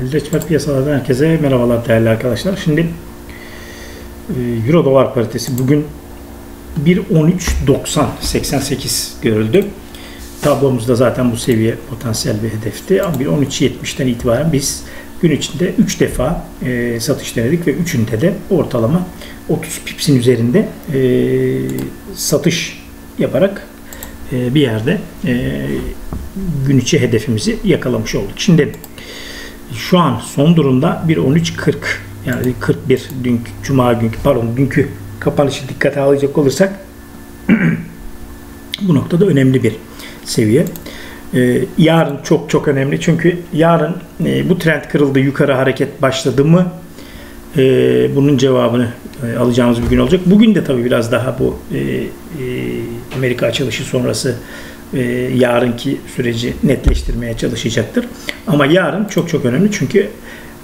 Reçber piyasalardan herkese merhabalar değerli arkadaşlar. Şimdi e, Euro dolar paritesi bugün 1.13.90 88 görüldü. Tablomuzda zaten bu seviye potansiyel bir hedefti. Ama 1.13.70'ten itibaren biz gün içinde 3 defa e, satış denedik ve üçünde de ortalama 30 pipsin üzerinde e, satış yaparak bir yerde gün içi hedefimizi yakalamış olduk. Şimdi şu an son durumda 1.13.40 yani 41 dünkü cuma günkü pardon dünkü kapanışı dikkate alacak olursak bu noktada önemli bir seviye. Ee, yarın çok çok önemli çünkü yarın e, bu trend kırıldı yukarı hareket başladı mı e, bunun cevabını e, alacağımız bir gün olacak. Bugün de tabii biraz daha bu e, e, Amerika açılışı sonrası e, yarınki süreci netleştirmeye çalışacaktır. Ama yarın çok çok önemli çünkü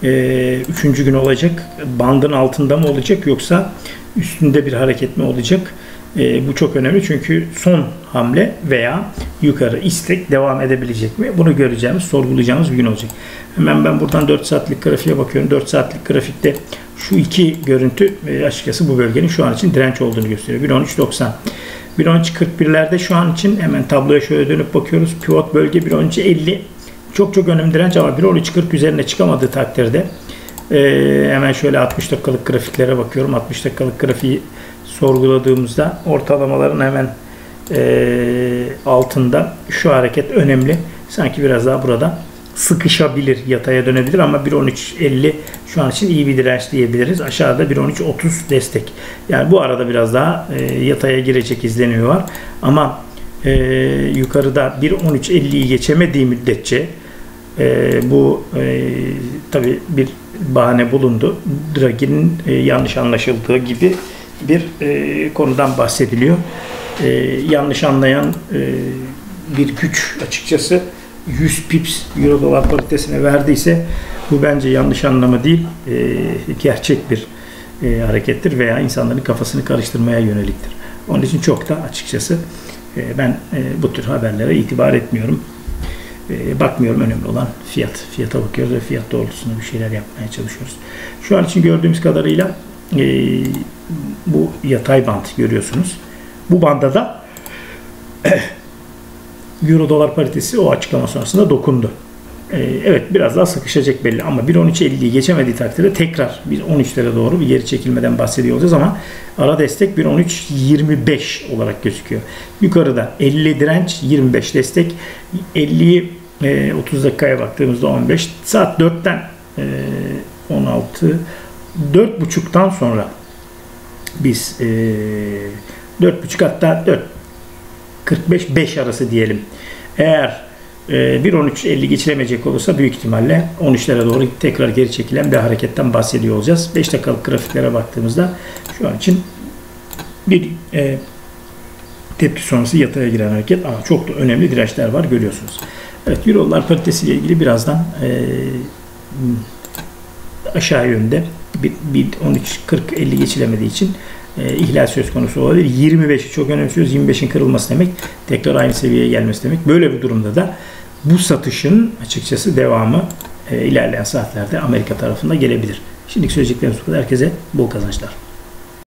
e, üçüncü gün olacak. Bandın altında mı olacak yoksa üstünde bir hareket mi olacak? E, bu çok önemli çünkü son hamle veya yukarı istek devam edebilecek mi? Bunu göreceğimiz, sorgulayacağımız bir gün olacak. Hemen ben buradan 4 saatlik grafiğe bakıyorum. 4 saatlik grafikte şu iki görüntü e, açıkçası bu bölgenin şu an için direnç olduğunu gösteriyor. 1.13.90 1.13.41'lerde şu an için hemen tabloya şöyle dönüp bakıyoruz. Pivot bölge 1.13.50 çok çok önemli direnç ama 1.13.40 üzerine çıkamadığı takdirde e, hemen şöyle 60 dakikalık grafiklere bakıyorum. 60 dakikalık grafiği sorguladığımızda ortalamaların hemen e, altında şu hareket önemli. Sanki biraz daha burada sıkışabilir, yataya dönebilir ama 1.13.50 şu an için iyi bir direnç diyebiliriz. Aşağıda 1.13.30 destek. Yani bu arada biraz daha e, yataya girecek izleniyor var. Ama e, yukarıda 1.13.50'yi geçemediği müddetçe e, bu e, tabi bir bahane bulundu. Draghi'nin e, yanlış anlaşıldığı gibi bir e, konudan bahsediliyor. E, yanlış anlayan e, bir güç açıkçası 100 pips euro dolar paritesine verdiyse bu bence yanlış anlama değil, e, gerçek bir e, harekettir veya insanların kafasını karıştırmaya yöneliktir. Onun için çok da açıkçası e, ben e, bu tür haberlere itibar etmiyorum. E, bakmıyorum önemli olan fiyat. Fiyata bakıyoruz ve fiyat doğrultusunda bir şeyler yapmaya çalışıyoruz. Şu an için gördüğümüz kadarıyla e, bu yatay band görüyorsunuz. Bu banda da Euro dolar paritesi o açıklama sonrasında dokundu. Ee, evet biraz daha sıkışacak belli ama 1.13.50'yi geçemediği takdirde tekrar bir 13'lere doğru bir geri çekilmeden bahsediyor olacağız ama ara destek 1.13.25 olarak gözüküyor. Yukarıda 50 direnç 25 destek 50'yi 30 dakikaya baktığımızda 15 saat 4'ten 16 4.5'tan sonra biz 4.5 hatta 4 45-5 arası diyelim. Eğer e, 1.13.50 geçilemeyecek olursa büyük ihtimalle 13'lere doğru tekrar geri çekilen bir hareketten bahsediyor olacağız. 5 dakikalık grafiklere baktığımızda şu an için bir e, tepki sonrası yataya giren hareket ama çok da önemli dirençler var görüyorsunuz. Evet Euro'lar paritesiyle ilgili birazdan e, aşağı yönde bir, bir 13.40-50 geçilemediği için e, ihlal söz konusu olabilir. 25'i çok önemsiyoruz. 25'in kırılması demek tekrar aynı seviyeye gelmesi demek. Böyle bir durumda da bu satışın açıkçası devamı e, ilerleyen saatlerde Amerika tarafında gelebilir. Şimdiki söyleyeceklerimiz bu kadar. Herkese bol kazançlar.